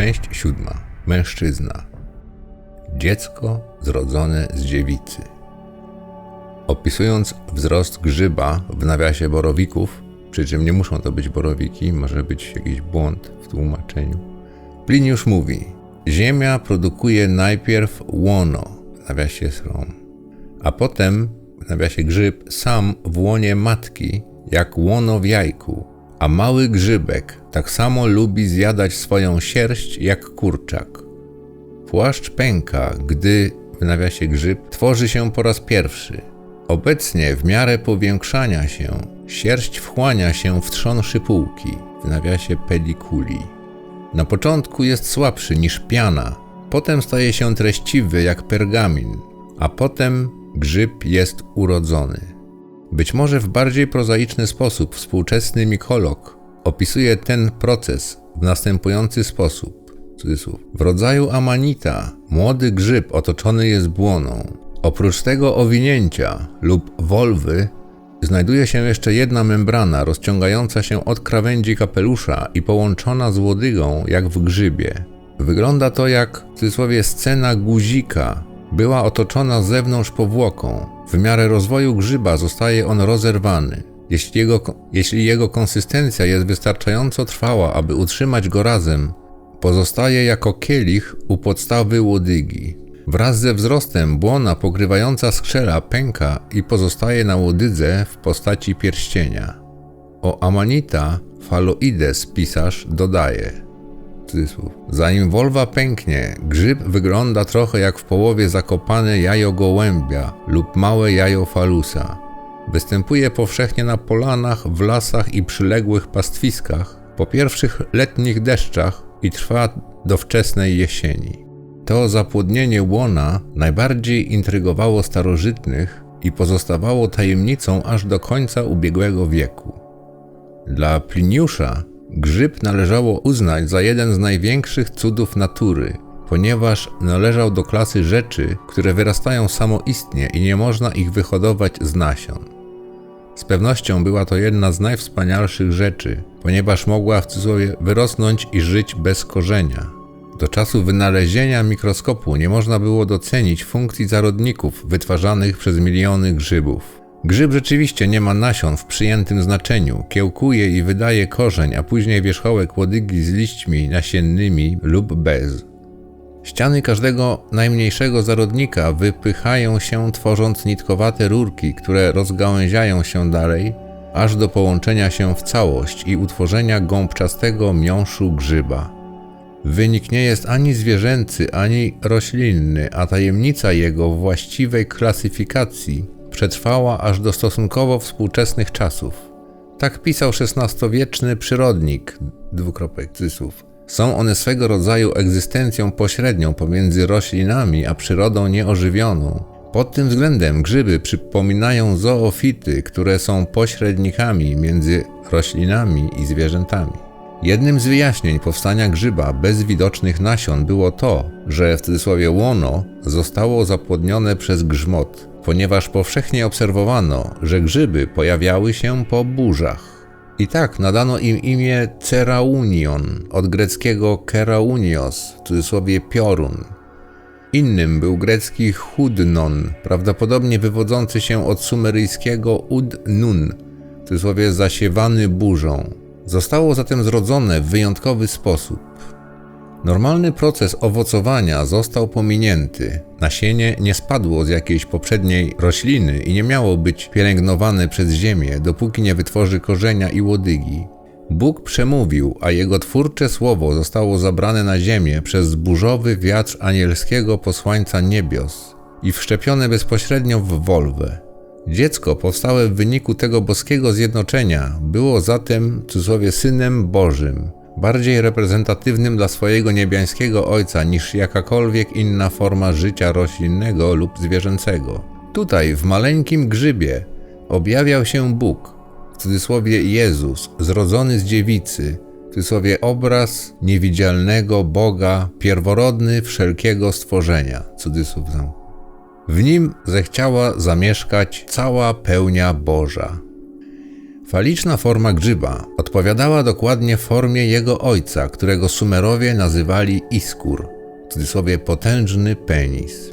Część siódma. Mężczyzna. Dziecko zrodzone z dziewicy. Opisując wzrost grzyba w nawiasie borowików, przy czym nie muszą to być borowiki, może być jakiś błąd w tłumaczeniu. Pliniusz mówi: Ziemia produkuje najpierw łono, w nawiasie srom, a potem, w nawiasie grzyb, sam w łonie matki, jak łono w jajku, a mały grzybek tak samo lubi zjadać swoją sierść jak kurczak. Płaszcz pęka, gdy, w nawiasie grzyb, tworzy się po raz pierwszy. Obecnie w miarę powiększania się, sierść wchłania się w trzon szypułki, w nawiasie pedikuli. Na początku jest słabszy niż piana, potem staje się treściwy jak pergamin, a potem grzyb jest urodzony. Być może w bardziej prozaiczny sposób współczesny mikolog opisuje ten proces w następujący sposób. Cudzysłów. W rodzaju amanita młody grzyb otoczony jest błoną. Oprócz tego owinięcia lub wolwy znajduje się jeszcze jedna membrana rozciągająca się od krawędzi kapelusza i połączona z łodygą jak w grzybie. Wygląda to jak w cudzysłowie scena guzika. Była otoczona z zewnątrz powłoką. W miarę rozwoju grzyba zostaje on rozerwany. Jeśli jego, jeśli jego konsystencja jest wystarczająco trwała, aby utrzymać go razem, pozostaje jako kielich u podstawy łodygi. Wraz ze wzrostem błona pokrywająca skrzela pęka i pozostaje na łodydze w postaci pierścienia. O Amanita Faloides pisarz dodaje cudzysłów. Zanim wolwa pęknie, grzyb wygląda trochę jak w połowie zakopane jajo gołębia lub małe jajo falusa. Występuje powszechnie na polanach, w lasach i przyległych pastwiskach po pierwszych letnich deszczach i trwa do wczesnej jesieni. To zapłodnienie łona najbardziej intrygowało starożytnych i pozostawało tajemnicą aż do końca ubiegłego wieku. Dla Pliniusza grzyb należało uznać za jeden z największych cudów natury, ponieważ należał do klasy rzeczy, które wyrastają samoistnie i nie można ich wyhodować z nasion. Z pewnością była to jedna z najwspanialszych rzeczy, ponieważ mogła w cudzysłowie wyrosnąć i żyć bez korzenia. Do czasu wynalezienia mikroskopu nie można było docenić funkcji zarodników wytwarzanych przez miliony grzybów. Grzyb rzeczywiście nie ma nasion w przyjętym znaczeniu, kiełkuje i wydaje korzeń, a później wierzchołek łodygi z liśćmi nasiennymi lub bez. Ściany każdego najmniejszego zarodnika wypychają się, tworząc nitkowate rurki, które rozgałęziają się dalej, aż do połączenia się w całość i utworzenia gąbczastego miąższu grzyba. Wynik nie jest ani zwierzęcy, ani roślinny, a tajemnica jego właściwej klasyfikacji przetrwała aż do stosunkowo współczesnych czasów. Tak pisał XVI-wieczny przyrodnik dwukropek Cysów. Są one swego rodzaju egzystencją pośrednią pomiędzy roślinami a przyrodą nieożywioną. Pod tym względem grzyby przypominają zoofity, które są pośrednikami między roślinami i zwierzętami. Jednym z wyjaśnień powstania grzyba bez widocznych nasion było to, że w cudzysłowie łono zostało zapłodnione przez grzmot, ponieważ powszechnie obserwowano, że grzyby pojawiały się po burzach. I tak nadano im imię Ceraunion, od greckiego keraunios, w cudzysłowie piorun. Innym był grecki Hudnon, prawdopodobnie wywodzący się od sumeryjskiego Ud-Nun, w cudzysłowie zasiewany burzą. Zostało zatem zrodzone w wyjątkowy sposób. Normalny proces owocowania został pominięty. Nasienie nie spadło z jakiejś poprzedniej rośliny i nie miało być pielęgnowane przez ziemię, dopóki nie wytworzy korzenia i łodygi. Bóg przemówił, a jego twórcze słowo zostało zabrane na ziemię przez zburzowy wiatr anielskiego posłańca niebios i wszczepione bezpośrednio w wolwę. Dziecko powstałe w wyniku tego boskiego zjednoczenia było zatem, w synem Bożym, bardziej reprezentatywnym dla swojego niebiańskiego ojca niż jakakolwiek inna forma życia roślinnego lub zwierzęcego. Tutaj, w maleńkim grzybie, objawiał się Bóg, w cudzysłowie Jezus, zrodzony z dziewicy, w cudzysłowie obraz niewidzialnego Boga, pierworodny wszelkiego stworzenia, cudzysłów W nim zechciała zamieszkać cała pełnia Boża. Faliczna forma grzyba odpowiadała dokładnie formie jego ojca, którego Sumerowie nazywali Iskur, w cudzysłowie potężny penis.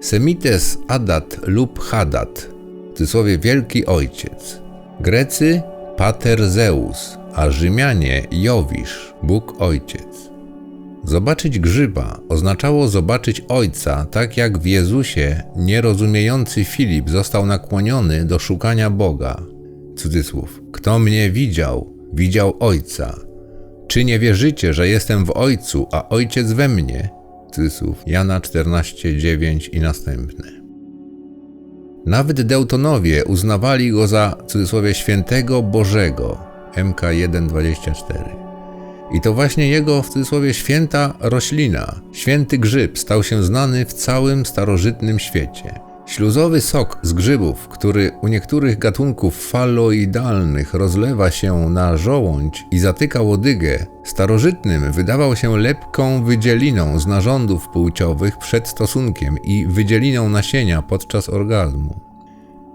Semites Adat lub Hadat, w cudzysłowie wielki ojciec. Grecy Pater Zeus, a Rzymianie Jowisz, Bóg Ojciec. Zobaczyć grzyba oznaczało zobaczyć ojca, tak jak w Jezusie nierozumiejący Filip został nakłoniony do szukania Boga. Cudzysłów. Kto mnie widział, widział ojca. Czy nie wierzycie, że jestem w ojcu, a ojciec we mnie? Cudzysłów. Jana 14:9 i następne. Nawet Deutonowie uznawali go za cudzysłowie świętego Bożego. MK 1:24. I to właśnie jego w cudzysłowie święta roślina, święty grzyb stał się znany w całym starożytnym świecie. Śluzowy sok z grzybów, który u niektórych gatunków faloidalnych rozlewa się na żołądź i zatyka łodygę, starożytnym wydawał się lepką wydzieliną z narządów płciowych przed stosunkiem i wydzieliną nasienia podczas orgazmu.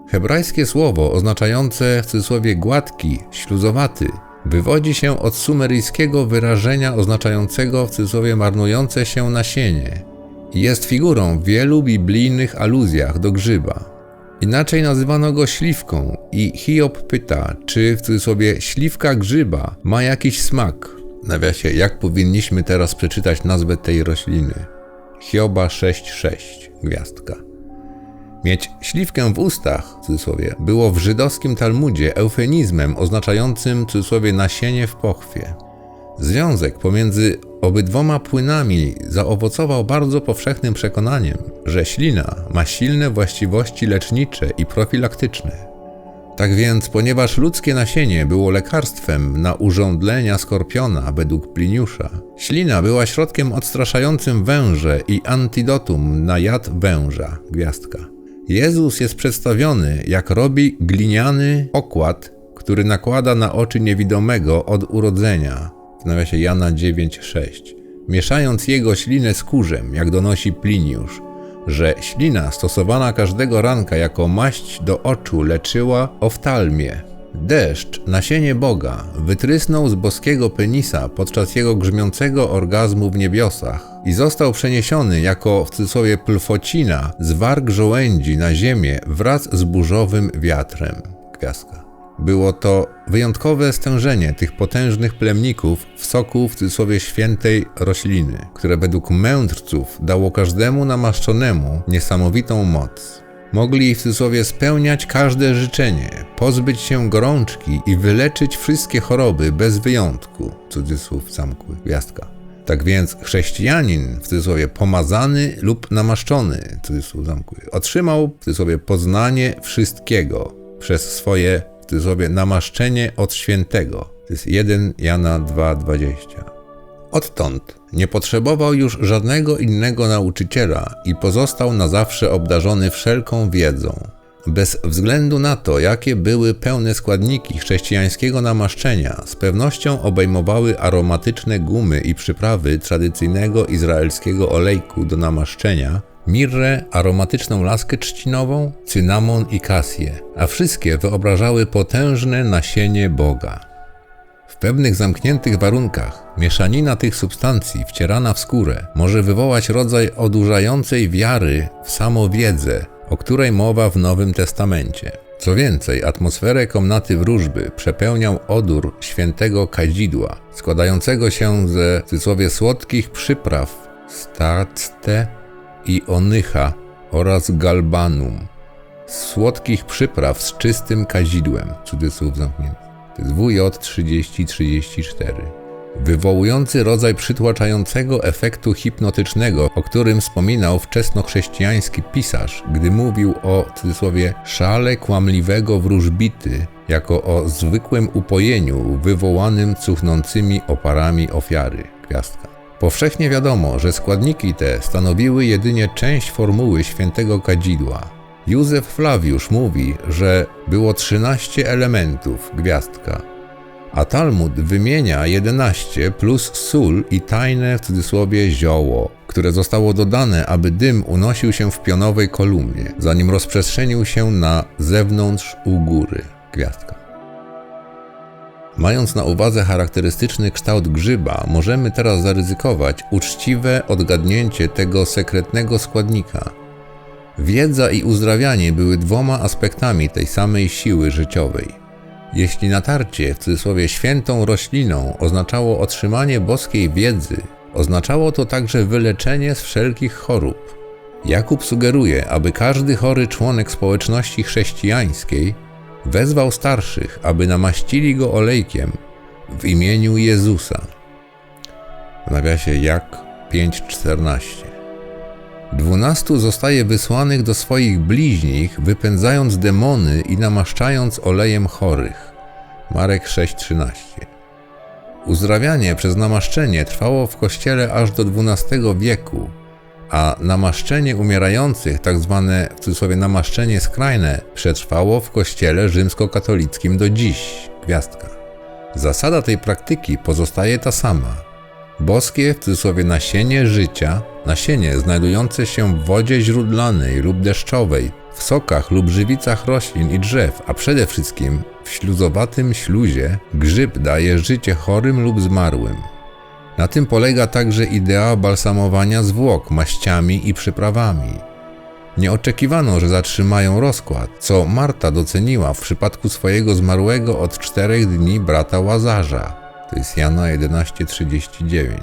Hebrajskie słowo oznaczające w cudzysłowie gładki, śluzowaty, wywodzi się od sumeryjskiego wyrażenia oznaczającego w cudzysłowie marnujące się nasienie jest figurą w wielu biblijnych aluzjach do grzyba. Inaczej nazywano go śliwką i Hiob pyta, czy w cudzysłowie śliwka grzyba ma jakiś smak. Nawiasie, jak powinniśmy teraz przeczytać nazwę tej rośliny? Hioba 6,6, gwiazdka. Mieć śliwkę w ustach, w cudzysłowie, było w żydowskim Talmudzie eufemizmem oznaczającym w cudzysłowie nasienie w pochwie. Związek pomiędzy obydwoma płynami zaowocował bardzo powszechnym przekonaniem, że ślina ma silne właściwości lecznicze i profilaktyczne. Tak więc, ponieważ ludzkie nasienie było lekarstwem na urządlenia skorpiona według Pliniusza, ślina była środkiem odstraszającym węże i antidotum na jad węża, gwiazdka. Jezus jest przedstawiony, jak robi gliniany okład, który nakłada na oczy niewidomego od urodzenia, w nawiasie Jana 9,6, mieszając jego ślinę z kurzem, jak donosi Pliniusz, że ślina stosowana każdego ranka jako maść do oczu leczyła oftalmię, Deszcz, nasienie Boga, wytrysnął z boskiego penisa podczas jego grzmiącego orgazmu w niebiosach i został przeniesiony jako w cudzysłowie plfocina z warg żołędzi na ziemię wraz z burzowym wiatrem. Gwiazdka. Było to wyjątkowe stężenie tych potężnych plemników w soku w cudzysłowie świętej rośliny, które według mędrców dało każdemu namaszczonemu niesamowitą moc. Mogli w cudzysłowie spełniać każde życzenie, pozbyć się gorączki i wyleczyć wszystkie choroby bez wyjątku. Cudzysłów zamkły gwiazdka. Tak więc chrześcijanin, w cudzysłowie pomazany lub namaszczony, cudzysłów zamkły, otrzymał w cudzysłowie poznanie wszystkiego przez swoje w cudzysłowie namaszczenie od świętego. To jest 1 Jana 2,20. Odtąd nie potrzebował już żadnego innego nauczyciela i pozostał na zawsze obdarzony wszelką wiedzą. Bez względu na to, jakie były pełne składniki chrześcijańskiego namaszczenia, z pewnością obejmowały aromatyczne gumy i przyprawy tradycyjnego izraelskiego olejku do namaszczenia, mirrę, aromatyczną laskę trzcinową, cynamon i kasję, a wszystkie wyobrażały potężne nasienie Boga. W pewnych zamkniętych warunkach mieszanina tych substancji wcierana w skórę może wywołać rodzaj odurzającej wiary w samowiedzę, o której mowa w Nowym Testamencie. Co więcej, atmosferę komnaty wróżby przepełniał odór świętego kadzidła, składającego się ze cudzysłowie słodkich przypraw starcte i onycha oraz galbanum, słodkich przypraw z czystym kadzidłem, cudzysłów zamknięty. To jest WJ 3034 wywołujący rodzaj przytłaczającego efektu hipnotycznego, o którym wspominał wczesnochrześcijański pisarz, gdy mówił o, cudzysłowie, szale kłamliwego wróżbity, jako o zwykłym upojeniu wywołanym cuchnącymi oparami ofiary. Gwiazdka. Powszechnie wiadomo, że składniki te stanowiły jedynie część formuły świętego kadzidła. Józef Flawiusz mówi, że było 13 elementów, gwiazdka, a Talmud wymienia 11 plus sól i tajne w cudzysłowie zioło, które zostało dodane, aby dym unosił się w pionowej kolumnie, zanim rozprzestrzenił się na zewnątrz u góry. Gwiazdka. Mając na uwadze charakterystyczny kształt grzyba, możemy teraz zaryzykować uczciwe odgadnięcie tego sekretnego składnika. Wiedza i uzdrawianie były dwoma aspektami tej samej siły życiowej. Jeśli natarcie w cudzysłowie świętą rośliną oznaczało otrzymanie boskiej wiedzy, oznaczało to także wyleczenie z wszelkich chorób. Jakub sugeruje, aby każdy chory członek społeczności chrześcijańskiej wezwał starszych, aby namaścili go olejkiem w imieniu Jezusa. W nawiasie Jak 5:14. Dwunastu zostaje wysłanych do swoich bliźnich, wypędzając demony i namaszczając olejem chorych. Marek 6:13. Uzdrawianie przez namaszczenie trwało w kościele aż do XII wieku, a namaszczenie umierających, tak zwane w cudzysłowie namaszczenie skrajne, przetrwało w kościele rzymskokatolickim do dziś. Gwiazdka. Zasada tej praktyki pozostaje ta sama. Boskie w cudzysłowie nasienie życia, nasienie znajdujące się w wodzie źródlanej lub deszczowej, w sokach lub żywicach roślin i drzew, a przede wszystkim w śluzowatym śluzie, grzyb daje życie chorym lub zmarłym. Na tym polega także idea balsamowania zwłok maściami i przyprawami. Nie oczekiwano, że zatrzymają rozkład, co Marta doceniła w przypadku swojego zmarłego od czterech dni brata Łazarza. To jest Jana 11:39.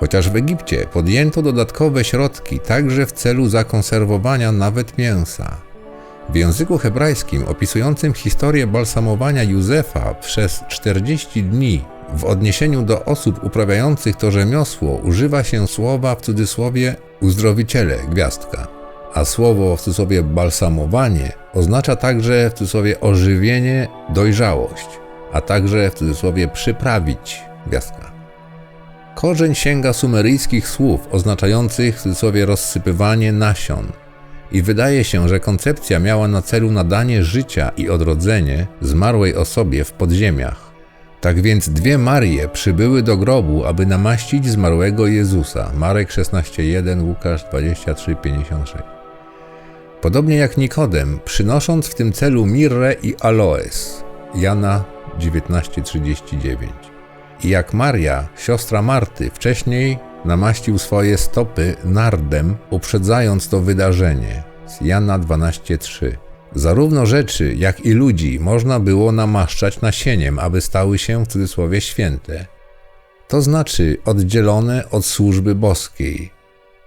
Chociaż w Egipcie podjęto dodatkowe środki także w celu zakonserwowania nawet mięsa. W języku hebrajskim opisującym historię balsamowania Józefa przez 40 dni w odniesieniu do osób uprawiających to rzemiosło używa się słowa w cudzysłowie uzdrowiciele, gwiazdka, a słowo w cudzysłowie balsamowanie oznacza także w cudzysłowie ożywienie, dojrzałość, a także w cudzysłowie przyprawić, gwiazdka. Korzeń sięga sumeryjskich słów oznaczających w cudzysłowie rozsypywanie nasion i wydaje się, że koncepcja miała na celu nadanie życia i odrodzenie zmarłej osobie w podziemiach tak więc dwie Marie przybyły do grobu, aby namaścić zmarłego Jezusa. Marek 16:1, Łukasz 23:56. Podobnie jak Nikodem, przynosząc w tym celu mirrę i aloes. Jana 19:39. I jak Maria, siostra Marty, wcześniej namaścił swoje stopy nardem, uprzedzając to wydarzenie. Jana 12:3. Zarówno rzeczy, jak i ludzi można było namaszczać nasieniem, aby stały się w cudzysłowie święte. To znaczy oddzielone od służby boskiej.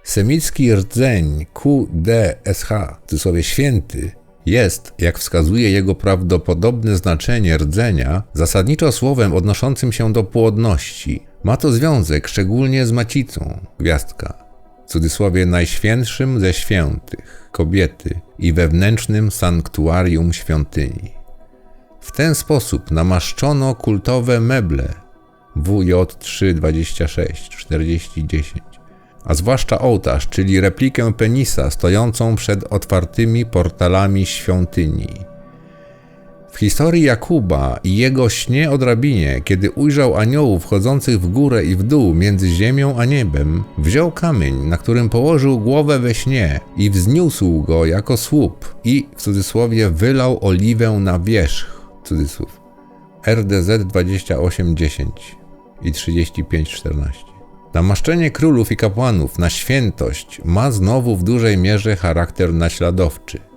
Semicki rdzeń QDSH, w cudzysłowie święty, jest, jak wskazuje jego prawdopodobne znaczenie rdzenia, zasadniczo słowem odnoszącym się do płodności. Ma to związek szczególnie z macicą, gwiazdka w cudzysłowie najświętszym ze świętych, kobiety i wewnętrznym sanktuarium świątyni. W ten sposób namaszczono kultowe meble WJ 326 4010, a zwłaszcza ołtarz, czyli replikę penisa stojącą przed otwartymi portalami świątyni. W historii Jakuba i jego śnie o drabinie, kiedy ujrzał aniołów chodzących w górę i w dół między ziemią a niebem, wziął kamień, na którym położył głowę we śnie i wzniósł go jako słup i w cudzysłowie wylał oliwę na wierzch, cudzysłów. RDZ 2810 i 3514. Namaszczenie królów i kapłanów na świętość ma znowu w dużej mierze charakter naśladowczy.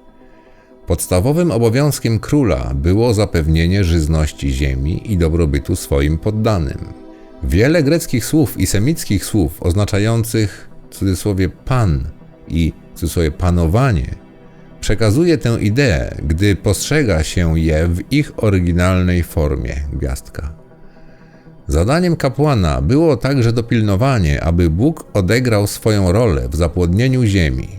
Podstawowym obowiązkiem króla było zapewnienie żyzności ziemi i dobrobytu swoim poddanym. Wiele greckich słów i semickich słów oznaczających w cudzysłowie pan i w cudzysłowie panowanie przekazuje tę ideę, gdy postrzega się je w ich oryginalnej formie gwiazdka. Zadaniem kapłana było także dopilnowanie, aby Bóg odegrał swoją rolę w zapłodnieniu ziemi,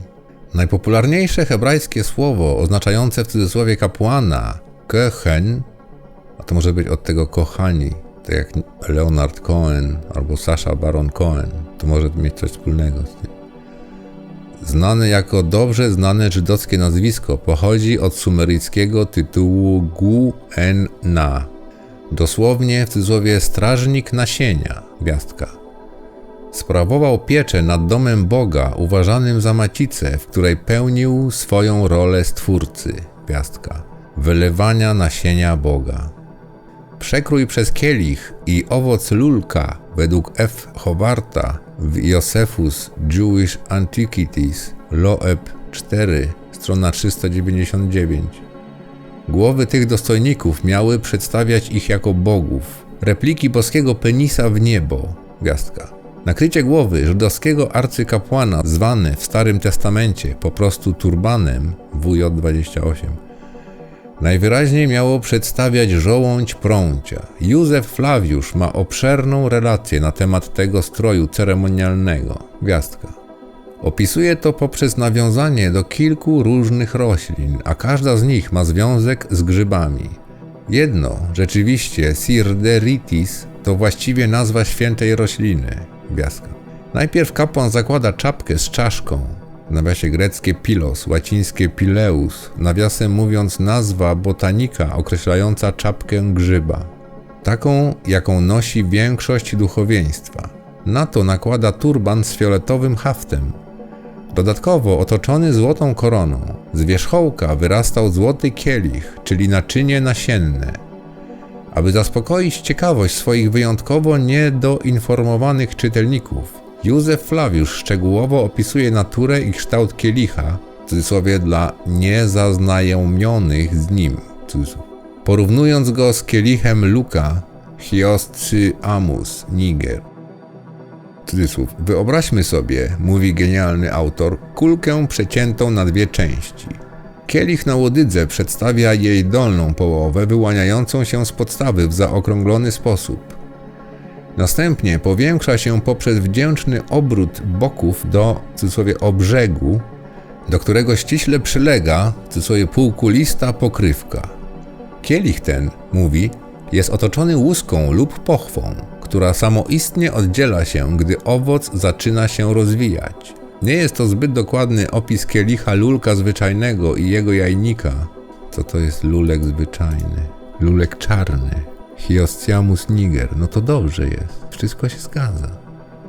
Najpopularniejsze hebrajskie słowo oznaczające w cudzysłowie kapłana, kehen, a to może być od tego kochani, tak jak Leonard Cohen albo Sasha Baron Cohen, to może mieć coś wspólnego z tym. Znane jako dobrze znane żydowskie nazwisko pochodzi od sumeryjskiego tytułu Gu-en-na, dosłownie w cudzysłowie strażnik nasienia, gwiazdka. Sprawował pieczę nad domem Boga, uważanym za macicę, w której pełnił swoją rolę stwórcy, gwiazdka, wylewania nasienia Boga. Przekrój przez kielich i owoc lulka według F. Hobarta w Josephus Jewish Antiquities Loeb 4, strona 399. Głowy tych dostojników miały przedstawiać ich jako bogów, repliki boskiego penisa w niebo, gwiazdka. Nakrycie głowy żydowskiego arcykapłana, zwany w Starym Testamencie po prostu turbanem WJ28, najwyraźniej miało przedstawiać żołądź prącia. Józef Flawiusz ma obszerną relację na temat tego stroju ceremonialnego. Gwiazdka. Opisuje to poprzez nawiązanie do kilku różnych roślin, a każda z nich ma związek z grzybami. Jedno, rzeczywiście, Sirderitis, to właściwie nazwa świętej rośliny. Gwiazdka. Najpierw kapłan zakłada czapkę z czaszką, w nawiasie greckie pilos, łacińskie pileus, nawiasem mówiąc nazwa botanika określająca czapkę grzyba. Taką, jaką nosi większość duchowieństwa. Na to nakłada turban z fioletowym haftem. Dodatkowo otoczony złotą koroną, z wierzchołka wyrastał złoty kielich, czyli naczynie nasienne. Aby zaspokoić ciekawość swoich wyjątkowo niedoinformowanych czytelników, Józef Flawiusz szczegółowo opisuje naturę i kształt kielicha, w cudzysłowie dla niezaznajomionych z nim, porównując go z kielichem Luka, Hioscy Amus, Niger. Cudzysłów. Wyobraźmy sobie, mówi genialny autor, kulkę przeciętą na dwie części. Kielich na łodydze przedstawia jej dolną połowę wyłaniającą się z podstawy w zaokrąglony sposób. Następnie powiększa się poprzez wdzięczny obrót boków do cudzysłowie obrzegu, do którego ściśle przylega cudzysłowie półkulista pokrywka. Kielich ten, mówi, jest otoczony łuską lub pochwą, która samoistnie oddziela się, gdy owoc zaczyna się rozwijać. Nie jest to zbyt dokładny opis kielicha lulka zwyczajnego i jego jajnika. Co to jest lulek zwyczajny? Lulek czarny. Hiosciamus niger. No to dobrze jest. Wszystko się zgadza.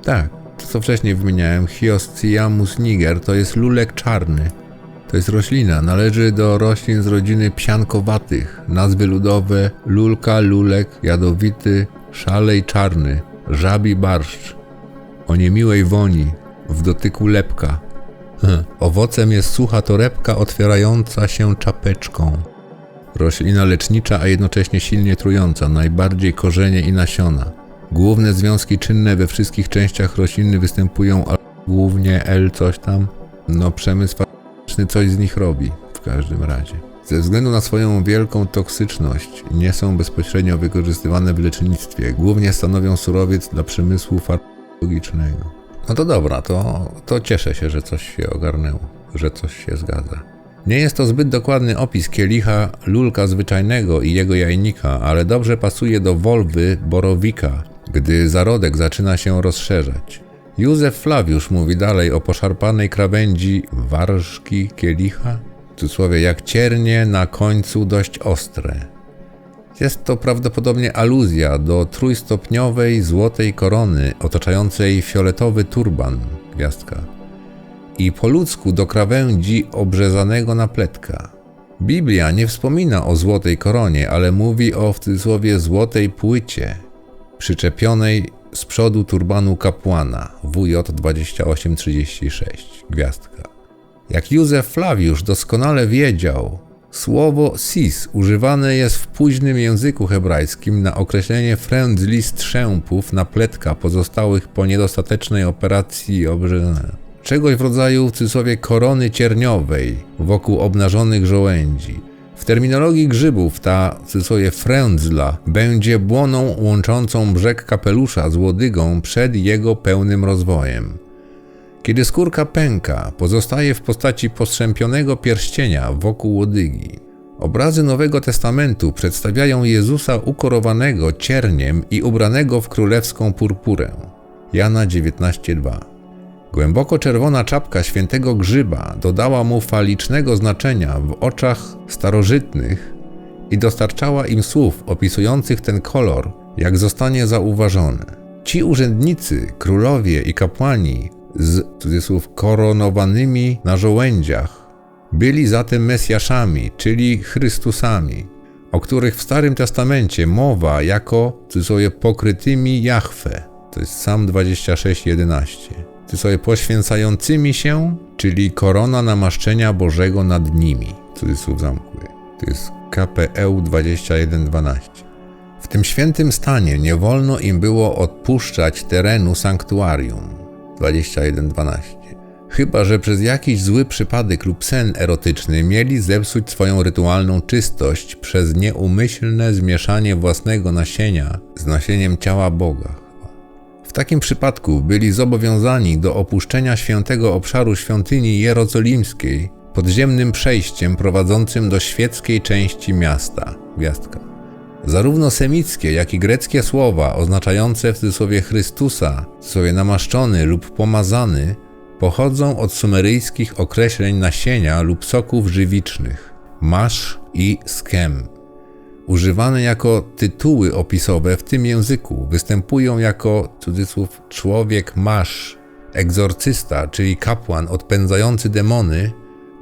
Tak, to co wcześniej wymieniałem, Hiosciamus niger to jest lulek czarny. To jest roślina, należy do roślin z rodziny psiankowatych. Nazwy ludowe lulka, lulek, jadowity, szalej czarny, żabi barszcz. O niemiłej woni, w dotyku lepka. Hm. Owocem jest sucha torebka otwierająca się czapeczką. Roślina lecznicza, a jednocześnie silnie trująca, najbardziej korzenie i nasiona. Główne związki czynne we wszystkich częściach rośliny występują, a głównie L coś tam. No przemysł farmaceutyczny coś z nich robi, w każdym razie. Ze względu na swoją wielką toksyczność nie są bezpośrednio wykorzystywane w lecznictwie. Głównie stanowią surowiec dla przemysłu farmakologicznego. No to dobra, to, to cieszę się, że coś się ogarnęło, że coś się zgadza. Nie jest to zbyt dokładny opis kielicha lulka zwyczajnego i jego jajnika, ale dobrze pasuje do wolwy borowika, gdy zarodek zaczyna się rozszerzać. Józef Flawiusz mówi dalej o poszarpanej krawędzi warszki kielicha, w cudzysłowie jak ciernie na końcu dość ostre. Jest to prawdopodobnie aluzja do trójstopniowej złotej korony otaczającej fioletowy turban, gwiazdka, i po ludzku do krawędzi obrzezanego napletka. Biblia nie wspomina o złotej koronie, ale mówi o w cudzysłowie złotej płycie, przyczepionej z przodu turbanu kapłana WJ 2836, gwiazdka. Jak Józef Flawiusz doskonale wiedział, Słowo sis używane jest w późnym języku hebrajskim na określenie frędzli strzępów na pletka pozostałych po niedostatecznej operacji obrzydzenia. Czegoś w rodzaju w cudzysłowie korony cierniowej wokół obnażonych żołędzi. W terminologii grzybów ta w cudzysłowie frędzla będzie błoną łączącą brzeg kapelusza z łodygą przed jego pełnym rozwojem. Kiedy skórka pęka, pozostaje w postaci postrzępionego pierścienia wokół łodygi. Obrazy Nowego Testamentu przedstawiają Jezusa ukorowanego cierniem i ubranego w królewską purpurę. Jana 19:2. Głęboko czerwona czapka świętego grzyba dodała mu falicznego znaczenia w oczach starożytnych i dostarczała im słów opisujących ten kolor, jak zostanie zauważone. Ci urzędnicy, królowie i kapłani z cudzysłów koronowanymi na żołędziach. Byli zatem Mesjaszami, czyli Chrystusami. o których w Starym Testamencie mowa jako cudzysłowie pokrytymi Jahwe. To jest Sam 26:11. Cudzysłowie poświęcającymi się, czyli korona namaszczenia Bożego nad nimi. Cudzysłów zamkły. To jest KPEU 21:12. W tym świętym stanie nie wolno im było odpuszczać terenu sanktuarium 21:12. Chyba, że przez jakiś zły przypadek lub sen erotyczny mieli zepsuć swoją rytualną czystość przez nieumyślne zmieszanie własnego nasienia z nasieniem ciała Boga. W takim przypadku byli zobowiązani do opuszczenia świętego obszaru świątyni jerozolimskiej podziemnym przejściem prowadzącym do świeckiej części miasta. Gwiazdka. Zarówno semickie, jak i greckie słowa oznaczające w cudzysłowie Chrystusa, w cudzysłowie namaszczony lub pomazany, pochodzą od sumeryjskich określeń nasienia lub soków żywicznych masz i skem. Używane jako tytuły opisowe w tym języku występują jako cudzysłów człowiek masz, egzorcysta, czyli kapłan odpędzający demony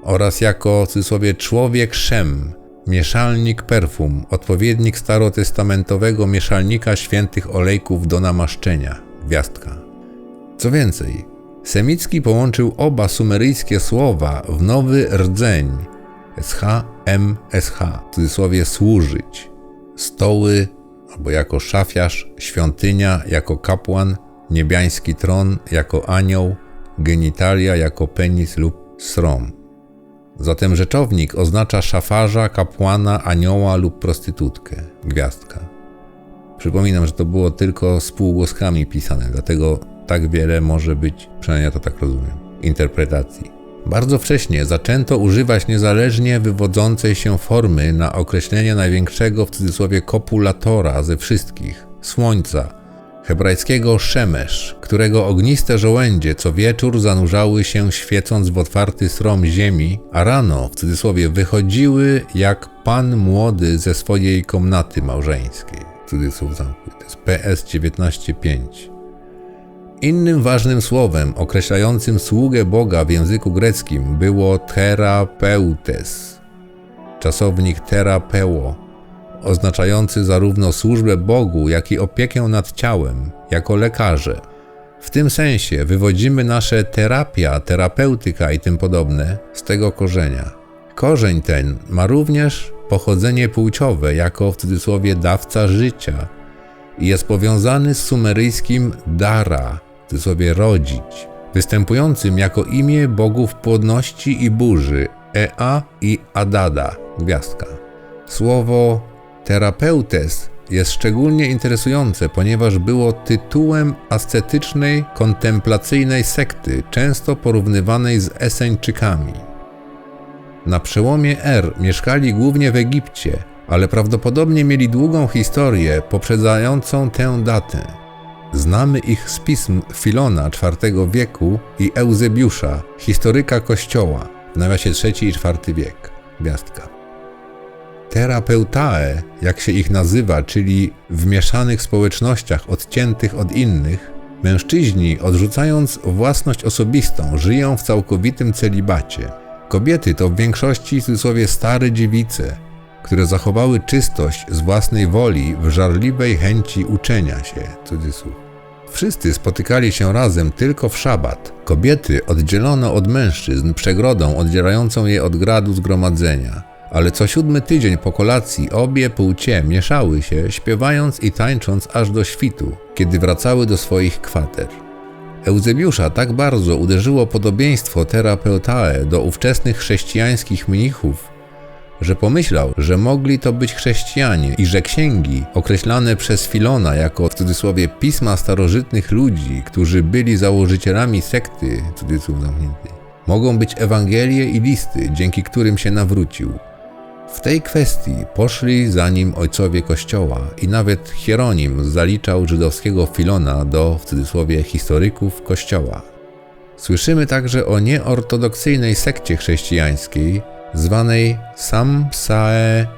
oraz jako cudzysłowie człowiek szem, mieszalnik perfum, odpowiednik starotestamentowego mieszalnika świętych olejków do namaszczenia, gwiazdka. Co więcej, Semicki połączył oba sumeryjskie słowa w nowy rdzeń sch, w cudzysłowie służyć. Stoły albo jako szafiarz, świątynia jako kapłan, niebiański tron jako anioł, genitalia jako penis lub srom. Zatem rzeczownik oznacza szafarza, kapłana, anioła lub prostytutkę, gwiazdka. Przypominam, że to było tylko spółgłoskami pisane, dlatego tak wiele może być, przynajmniej ja to tak rozumiem, interpretacji. Bardzo wcześnie zaczęto używać niezależnie wywodzącej się formy na określenie największego w cudzysłowie kopulatora ze wszystkich słońca, hebrajskiego szemesz, którego ogniste żołędzie co wieczór zanurzały się świecąc w otwarty strom ziemi, a rano w cudzysłowie wychodziły jak pan młody ze swojej komnaty małżeńskiej. Cudzysłów zamknięty. To jest PS 19.5. Innym ważnym słowem określającym sługę Boga w języku greckim było terapeutes, czasownik terapeo, oznaczający zarówno służbę Bogu, jak i opiekę nad ciałem, jako lekarze. W tym sensie wywodzimy nasze terapia, terapeutyka i tym podobne z tego korzenia. Korzeń ten ma również pochodzenie płciowe, jako w cudzysłowie dawca życia i jest powiązany z sumeryjskim dara, sobie rodzić, występującym jako imię bogów płodności i burzy Ea i Adada, gwiazdka. Słowo terapeutes jest szczególnie interesujące, ponieważ było tytułem ascetycznej, kontemplacyjnej sekty, często porównywanej z Eseńczykami. Na przełomie R mieszkali głównie w Egipcie, ale prawdopodobnie mieli długą historię poprzedzającą tę datę. Znamy ich z pism Filona IV wieku i Eusebiusza, historyka Kościoła, w nawiasie III i IV wiek. Gwiazdka. Terapeutae, jak się ich nazywa, czyli w mieszanych społecznościach odciętych od innych, mężczyźni, odrzucając własność osobistą, żyją w całkowitym celibacie. Kobiety to w większości w cudzysłowie stare dziewice, które zachowały czystość z własnej woli w żarliwej chęci uczenia się. Cudzysłów. Wszyscy spotykali się razem tylko w szabat. Kobiety oddzielono od mężczyzn przegrodą oddzielającą je od gradu zgromadzenia. Ale co siódmy tydzień po kolacji obie płcie mieszały się, śpiewając i tańcząc aż do świtu, kiedy wracały do swoich kwater. Eusebiusza tak bardzo uderzyło podobieństwo terapeutae do ówczesnych chrześcijańskich mnichów, że pomyślał, że mogli to być chrześcijanie i że księgi, określane przez Filona jako w cudzysłowie pisma starożytnych ludzi, którzy byli założycielami sekty, cudzysłów zamknięty, mogą być Ewangelie i listy, dzięki którym się nawrócił. W tej kwestii poszli za nim ojcowie Kościoła i nawet Hieronim zaliczał żydowskiego Filona do w cudzysłowie historyków Kościoła. Słyszymy także o nieortodoksyjnej sekcie chrześcijańskiej, zwanej Sampsaeanami,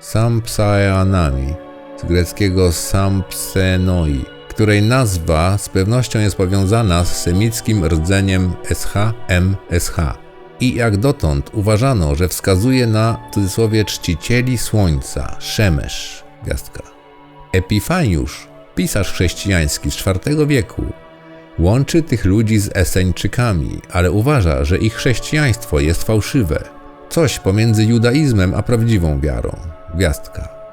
Sampsaeanami, z greckiego Sampsenoi, której nazwa z pewnością jest powiązana z semickim rdzeniem SH, MSH. I jak dotąd uważano, że wskazuje na w cudzysłowie czcicieli słońca, Szemesz, gwiazdka. Epifaniusz, pisarz chrześcijański z IV wieku, łączy tych ludzi z Eseńczykami, ale uważa, że ich chrześcijaństwo jest fałszywe, coś pomiędzy judaizmem a prawdziwą wiarą, gwiazdka.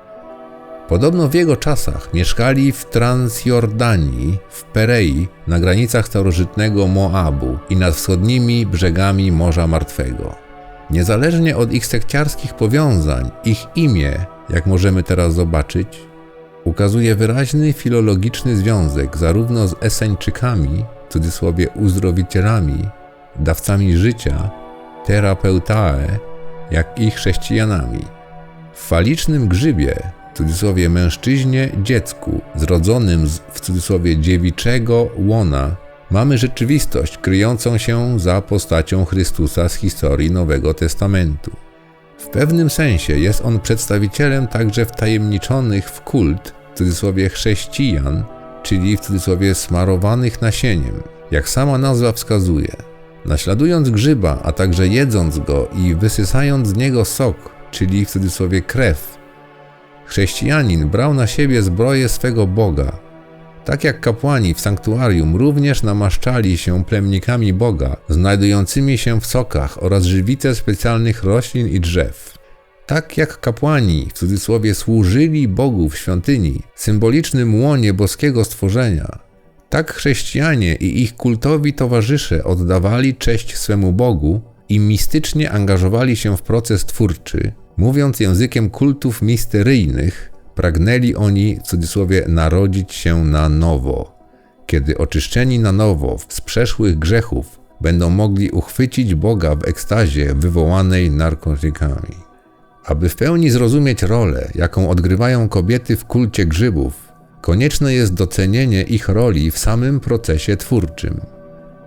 Podobno w jego czasach mieszkali w Transjordanii, w Perei, na granicach starożytnego Moabu i nad wschodnimi brzegami Morza Martwego. Niezależnie od ich sekciarskich powiązań, ich imię, jak możemy teraz zobaczyć, ukazuje wyraźny filologiczny związek zarówno z Eseńczykami, w cudzysłowie uzdrowicielami, dawcami życia, terapeutae, jak i chrześcijanami. W falicznym grzybie w cudzysłowie mężczyźnie dziecku, zrodzonym z w cudzysłowie dziewiczego łona, mamy rzeczywistość kryjącą się za postacią Chrystusa z historii Nowego Testamentu. W pewnym sensie jest on przedstawicielem także wtajemniczonych w kult, w cudzysłowie chrześcijan, czyli w cudzysłowie smarowanych nasieniem, jak sama nazwa wskazuje. Naśladując grzyba, a także jedząc go i wysysając z niego sok, czyli w cudzysłowie krew, Chrześcijanin brał na siebie zbroję swego Boga. Tak jak kapłani w sanktuarium również namaszczali się plemnikami Boga, znajdującymi się w sokach oraz żywice specjalnych roślin i drzew. Tak jak kapłani, w cudzysłowie, służyli Bogu w świątyni, symbolicznym łonie boskiego stworzenia, tak chrześcijanie i ich kultowi towarzysze oddawali cześć swemu Bogu i mistycznie angażowali się w proces twórczy, Mówiąc językiem kultów misteryjnych, pragnęli oni w cudzysłowie narodzić się na nowo, kiedy oczyszczeni na nowo z przeszłych grzechów będą mogli uchwycić Boga w ekstazie wywołanej narkotykami. Aby w pełni zrozumieć rolę, jaką odgrywają kobiety w kulcie grzybów, konieczne jest docenienie ich roli w samym procesie twórczym.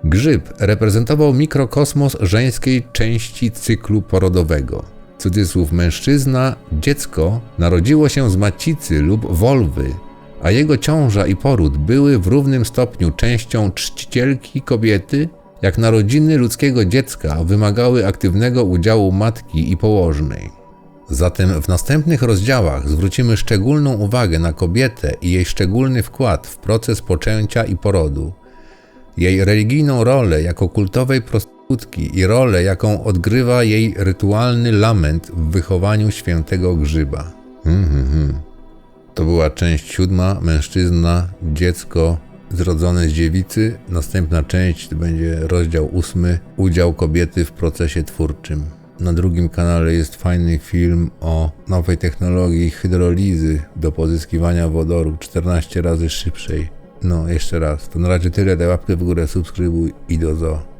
Grzyb reprezentował mikrokosmos żeńskiej części cyklu porodowego cudzysłów mężczyzna, dziecko narodziło się z macicy lub wolwy, a jego ciąża i poród były w równym stopniu częścią czcicielki kobiety, jak narodziny ludzkiego dziecka wymagały aktywnego udziału matki i położnej. Zatem w następnych rozdziałach zwrócimy szczególną uwagę na kobietę i jej szczególny wkład w proces poczęcia i porodu, jej religijną rolę jako kultowej prostytucji skutki i rolę, jaką odgrywa jej rytualny lament w wychowaniu świętego grzyba. Hmm, hmm, hmm. To była część siódma, mężczyzna, dziecko zrodzone z dziewicy. Następna część to będzie rozdział ósmy, udział kobiety w procesie twórczym. Na drugim kanale jest fajny film o nowej technologii hydrolizy do pozyskiwania wodoru 14 razy szybszej. No, jeszcze raz. To na razie tyle. Daj łapkę w górę, subskrybuj i do zo.